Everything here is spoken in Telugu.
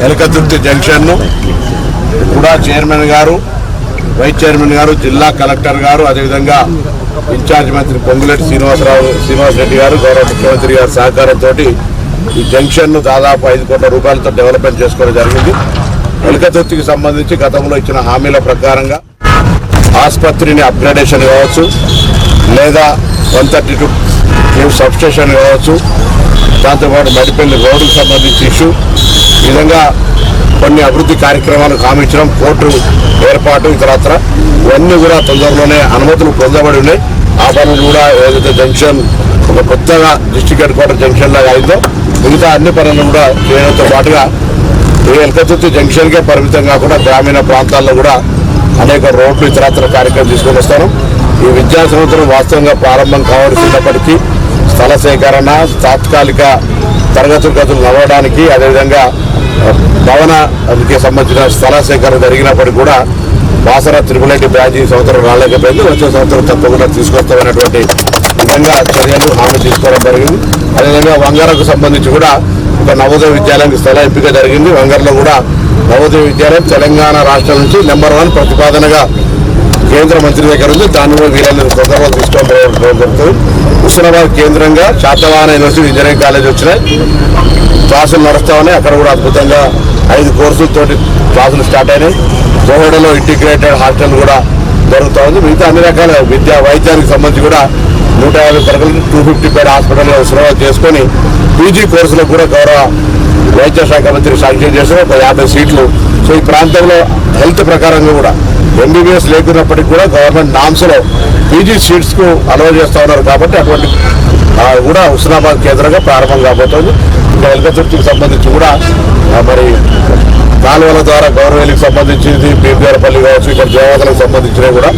ఎలకతుర్తి జంక్షన్ను కూడా చైర్మన్ గారు వైస్ చైర్మన్ గారు జిల్లా కలెక్టర్ గారు అదేవిధంగా ఇన్ఛార్జ్ మంత్రి పొంగులెట్టి శ్రీనివాసరావు శ్రీనివాసరెడ్డి గారు గౌరవ ముఖ్యమంత్రి గారి సహకారంతో ఈ జంక్షన్ను దాదాపు ఐదు కోట్ల రూపాయలతో డెవలప్మెంట్ చేసుకోవడం జరిగింది. ఎలకతుర్తికి సంబంధించి గతంలో ఇచ్చిన హామీల ప్రకారంగా ఆసుపత్రిని అప్గ్రేడేషన్ కావచ్చు లేదా one thirty two new substation కావచ్చు దాంతోపాటు మడిపల్లి రోడ్డుకు సంబంధించి ఇష్యూ విధంగా కొన్ని అభివృద్ధి కార్యక్రమాలు కామించడం కోర్టు ఏర్పాటు ఇతరత్ర ఇవన్నీ కూడా తొందరలోనే అనుమతులు పొందబడి ఉన్నాయి. ఆ పనులు కూడా ఏదైతే జంక్షన్ ఒక కొత్తగా డిస్టిక్ హెడ్ క్వార్టర్ జంక్షన్ లాగా అయిందో మిగతా అన్ని పనులు కూడా చేయడంతో పాటుగా ఈ ఎలకతుర్తి జంక్షన్కే పరిమితం కాకుండా గ్రామీణ ప్రాంతాల్లో కూడా అనేక రోడ్లు ఇతరత్ర కార్యక్రమం తీసుకొని వస్తాను. ఈ విద్యా సంవత్సరం వాస్తవంగా ప్రారంభం కావాల్సినప్పటికీ స్థల సేకరణ తాత్కాలిక తరగతులు గదులు నడవడానికి అదేవిధంగా భవనకి భవనానికి సంబంధించిన స్థల సేకరణ జరిగినప్పటికీ కూడా బాసర తిరుమలరెడ్డి బ్రాంచ్ ఈ సంవత్సరం రాలేకపోయింది. వచ్చే సంవత్సరం తప్పకుండా తీసుకొస్తామనేటువంటి విధంగా చర్యలు హామీ తీసుకోవడం జరిగింది. అదేవిధంగా వంగారకు సంబంధించి కూడా ఒక నవోదయ విద్యాలయానికి స్థల ఎంపిక జరిగింది. వంగర్లో కూడా నవోదయ విద్యాలయం తెలంగాణ రాష్ట్రం నుంచి నెంబర్ వన్ ప్రతిపాదనగా కేంద్ర మంత్రి దగ్గర ఉంది. దాన్ని కూడా వీలైన తొందరగా తీసుకోవడం జరుగుతుంది హుస్నాబాద్ కేంద్రంగా శాతవాహన యూనివర్సిటీ ఇంజనీరింగ్ కాలేజ్ వచ్చినాయి. క్లాసులు నడుస్తా ఉన్నాయి. అక్కడ కూడా అద్భుతంగా ఐదు కోర్సులతో క్లాసులు స్టార్ట్ అయినాయి. జోహడలో ఇంటిగ్రేటెడ్ హాస్టల్ కూడా జరుగుతూ ఉంది. మిగతా అన్ని రకాల విద్యా వైద్యానికి సంబంధించి కూడా నూట యాభై పరగలు two fifty bed hospital Husnabad చేసుకొని పీజీ కోర్సులకు కూడా గౌరవ వైద్య శాఖ మంత్రి శాంక్షన్ చేసిన ఒక యాభై సీట్లు. సో ఈ ప్రాంతంలో హెల్త్ ప్రకారంగా కూడా ఎంబీబీఎస్ లేకున్నప్పటికీ కూడా గవర్నమెంట్ నామ్స్లో పీజీ సీట్స్కు కు చేస్తూ ఉన్నారు కాబట్టి అటువంటి కూడా హుస్నాబాద్ కేంద్రంగా ప్రారంభం కాబోతోంది. ఇంకా ఎలకతుర్తికి సంబంధించి కూడా మరి కాలువల ద్వారా గౌరవేలికి సంబంధించింది బీర్గారపల్లి కావచ్చు ఇక్కడ దేవాతలకు సంబంధించినవి కూడా